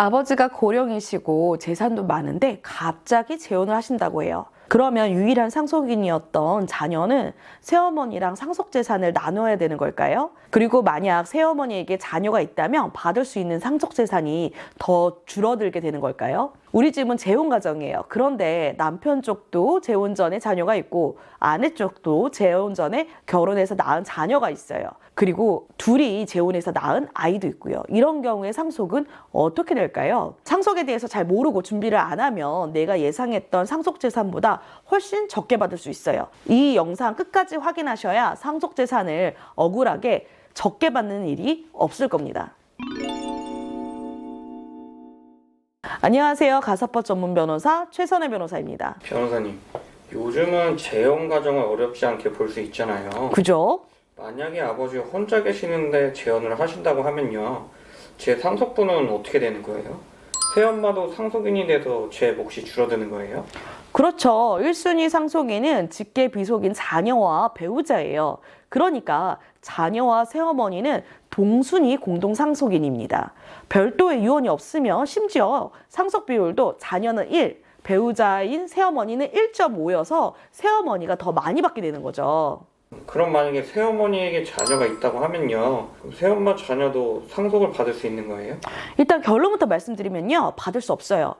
아버지가 고령이시고 재산도 많은데 갑자기 재혼을 하신다고 해요. 그러면 유일한 상속인이었던 자녀는 새어머니랑 상속 재산을 나눠야 되는 걸까요? 그리고 만약 새어머니에게 자녀가 있다면 받을 수 있는 상속 재산이 더 줄어들게 되는 걸까요? 우리 집은 재혼 가정이에요. 그런데 남편 쪽도 재혼 전에 자녀가 있고 아내 쪽도 재혼 전에 결혼해서 낳은 자녀가 있어요. 그리고 둘이 재혼해서 낳은 아이도 있고요. 이런 경우에 상속은 어떻게 될까요? 상속에 대해서 잘 모르고 준비를 안 하면 내가 예상했던 상속 재산보다 훨씬 적게 받을 수 있어요. 이 영상 끝까지 확인하셔야 상속 재산을 억울하게 적게 받는 일이 없을 겁니다. 안녕하세요. 가사법 전문 변호사 최선혜 변호사입니다. 변호사님, 요즘은 재혼 가정을 어렵지 않게 볼 수 있잖아요. 그죠? 만약에 아버지가 혼자 계시는데 재혼을 하신다고 하면요. 제 상속분은 어떻게 되는 거예요? 새엄마도 상속인이 돼서 제 몫이 줄어드는 거예요? 그렇죠. 1순위 상속인은 직계 비속인 자녀와 배우자예요. 그러니까 자녀와 새어머니는 동순위 공동 상속인입니다. 별도의 유언이 없으면 심지어 상속 비율도 자녀는 1, 배우자인 새어머니는 1.5여서 새어머니가 더 많이 받게 되는 거죠. 그럼 만약에 새어머니에게 자녀가 있다고 하면요. 새엄마 자녀도 상속을 받을 수 있는 거예요? 일단 결론부터 말씀드리면요. 받을 수 없어요.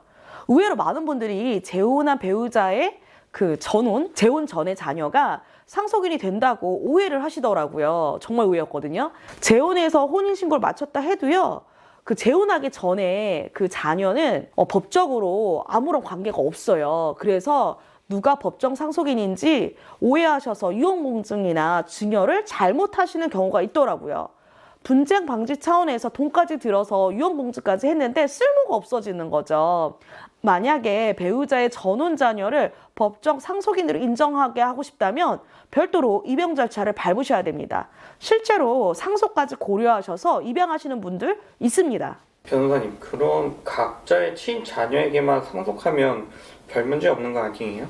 의외로 많은 분들이 재혼한 배우자의 그 전혼, 재혼 전의 자녀가 상속인이 된다고 오해를 하시더라고요. 정말 오해였거든요. 재혼해서 혼인신고를 마쳤다 해도요. 그 재혼하기 전에 그 자녀는 어, 법적으로 아무런 관계가 없어요. 그래서 누가 법정 상속인인지 오해하셔서 유언공증이나 증여를 잘못하시는 경우가 있더라고요. 분쟁 방지 차원에서 돈까지 들어서 유언공증까지 했는데 쓸모가 없어지는 거죠. 만약에 배우자의 전혼 자녀를 법정 상속인으로 인정하게 하고 싶다면 별도로 입양 절차를 밟으셔야 됩니다. 실제로 상속까지 고려하셔서 입양하시는 분들 있습니다. 변호사님, 그럼 각자의 친 자녀에게만 상속하면 별 문제 없는 거 아니에요?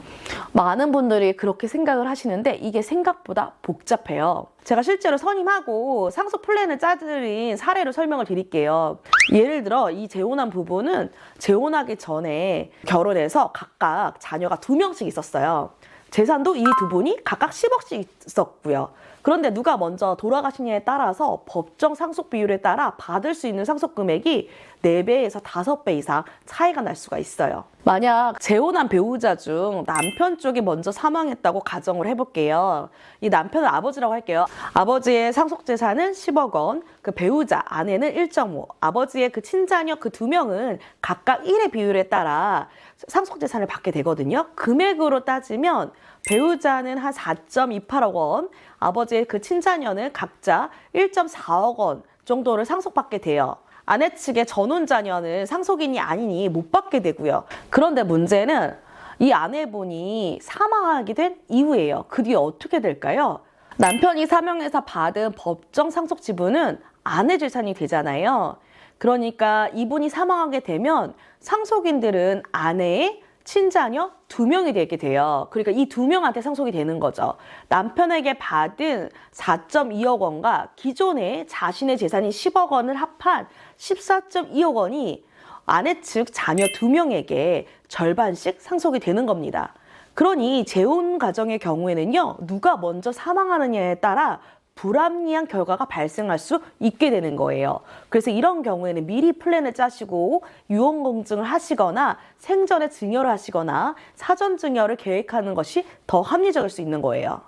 많은 분들이 그렇게 생각을 하시는데 이게 생각보다 복잡해요. 제가 실제로 선임하고 상속 플랜을 짜드린 사례로 설명을 드릴게요. 예를 들어 이 재혼한 부부는 재혼하기 전에 결혼해서 각각 자녀가 두 명씩 있었어요. 재산도 이 두 분이 각각 10억씩 있었고요. 그런데 누가 먼저 돌아가시냐에 따라서 법정 상속 비율에 따라 받을 수 있는 상속 금액이 4배에서 5배 이상 차이가 날 수가 있어요. 만약 재혼한 배우자 중 남편 쪽이 먼저 사망했다고 가정을 해볼게요. 이 남편은 아버지라고 할게요. 아버지의 상속 재산은 10억 원, 그 배우자 아내는 1.5, 아버지의 그 친자녀 그 두 명은 각각 1의 비율에 따라 상속 재산을 받게 되거든요. 금액으로 따지면 배우자는 한 4.28억 원, 아버지의 그 친자녀는 각자 1.4억 원 정도를 상속받게 돼요. 아내 측의 전혼 자녀는 상속인이 아니니 못 받게 되고요. 그런데 문제는 이 아내분이 사망하게 된 이후예요. 그 뒤에 어떻게 될까요? 남편이 사명해서 받은 법정 상속 지분은 아내 재산이 되잖아요. 그러니까 이분이 사망하게 되면 상속인들은 아내의 친자녀 두 명이 되게 돼요. 그러니까 이 두 명한테 상속이 되는 거죠. 남편에게 받은 4.2억 원과 기존에 자신의 재산이 10억 원을 합한 14.2억 원이 아내 측 자녀 두 명에게 절반씩 상속이 되는 겁니다. 그러니 재혼 가정의 경우에는요, 누가 먼저 사망하느냐에 따라 불합리한 결과가 발생할 수 있게 되는 거예요. 그래서 이런 경우에는 미리 플랜을 짜시고 유언 공증을 하시거나 생전에 증여를 하시거나 사전 증여를 계획하는 것이 더 합리적일 수 있는 거예요.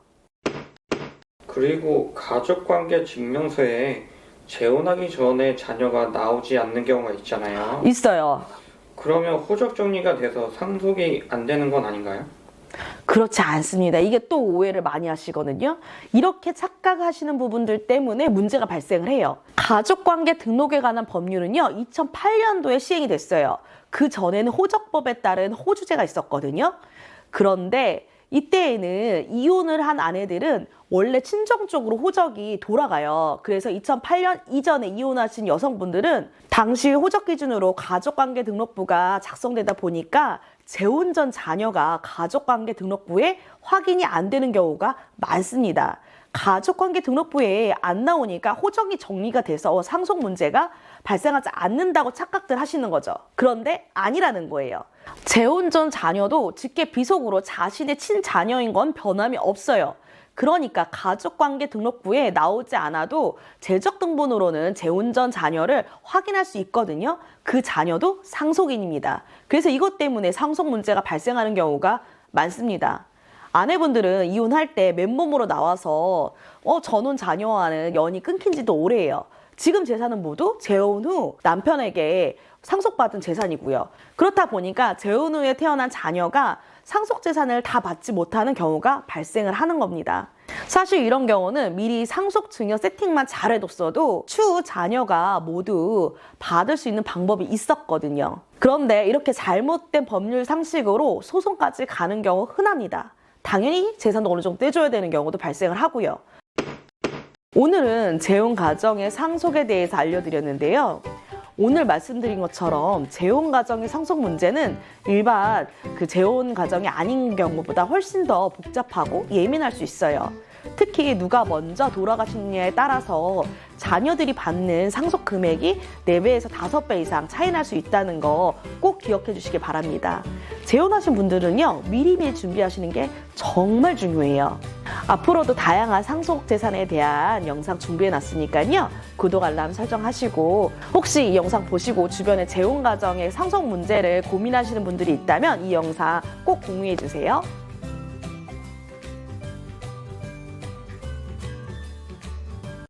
그리고 가족관계 증명서에 재혼하기 전에 자녀가 나오지 않는 경우가 있잖아요. 있어요. 그러면 호적 정리가 돼서 상속이 안 되는 건 아닌가요? 그렇지 않습니다. 이게 또 오해를 많이 하시거든요. 이렇게 착각하시는 부분들 때문에 문제가 발생을 해요. 가족관계 등록에 관한 법률은요, 2008년도에 시행이 됐어요. 그 전에는 호적법에 따른 호주제가 있었거든요. 그런데 이때에는 이혼을 한 아내들은 원래 친정 쪽으로 호적이 돌아가요. 그래서 2008년 이전에 이혼하신 여성분들은 당시 호적 기준으로 가족관계 등록부가 작성되다 보니까 재혼 전 자녀가 가족관계 등록부에 확인이 안 되는 경우가 많습니다. 가족관계 등록부에 안 나오니까 호적이 정리가 돼서 상속 문제가 발생하지 않는다고 착각들 하시는 거죠. 그런데 아니라는 거예요. 재혼 전 자녀도 직계 비속으로 자신의 친자녀인 건 변함이 없어요. 그러니까 가족관계 등록부에 나오지 않아도 재적 등본으로는 재혼 전 자녀를 확인할 수 있거든요. 그 자녀도 상속인입니다. 그래서 이것 때문에 상속 문제가 발생하는 경우가 많습니다. 아내분들은 이혼할 때 맨몸으로 나와서 어 전혼 자녀와는 연이 끊긴 지도 오래예요. 지금 재산은 모두 재혼 후 남편에게 상속받은 재산이고요. 그렇다 보니까 재혼 후에 태어난 자녀가 상속 재산을 다 받지 못하는 경우가 발생을 하는 겁니다. 사실 이런 경우는 미리 상속 증여 세팅만 잘 해뒀어도 추후 자녀가 모두 받을 수 있는 방법이 있었거든요. 그런데 이렇게 잘못된 법률 상식으로 소송까지 가는 경우 흔합니다. 당연히 재산도 어느 정도 떼줘야 되는 경우도 발생을 하고요. 오늘은 재혼 가정의 상속에 대해서 알려드렸는데요. 오늘 말씀드린 것처럼 재혼 가정의 상속 문제는 일반 그 재혼 가정이 아닌 경우보다 훨씬 더 복잡하고 예민할 수 있어요. 특히 누가 먼저 돌아가셨느냐에 따라서 자녀들이 받는 상속 금액이 4배에서 5배 이상 차이 날 수 있다는 거 꼭 기억해 주시기 바랍니다. 재혼하신 분들은요, 미리미리 준비하시는 게 정말 중요해요. 앞으로도 다양한 상속 재산에 대한 영상 준비해 놨으니까요. 구독 알람 설정하시고 혹시 이 영상 보시고 주변에 재혼 가정의 상속 문제를 고민하시는 분들이 있다면 이 영상 꼭 공유해 주세요.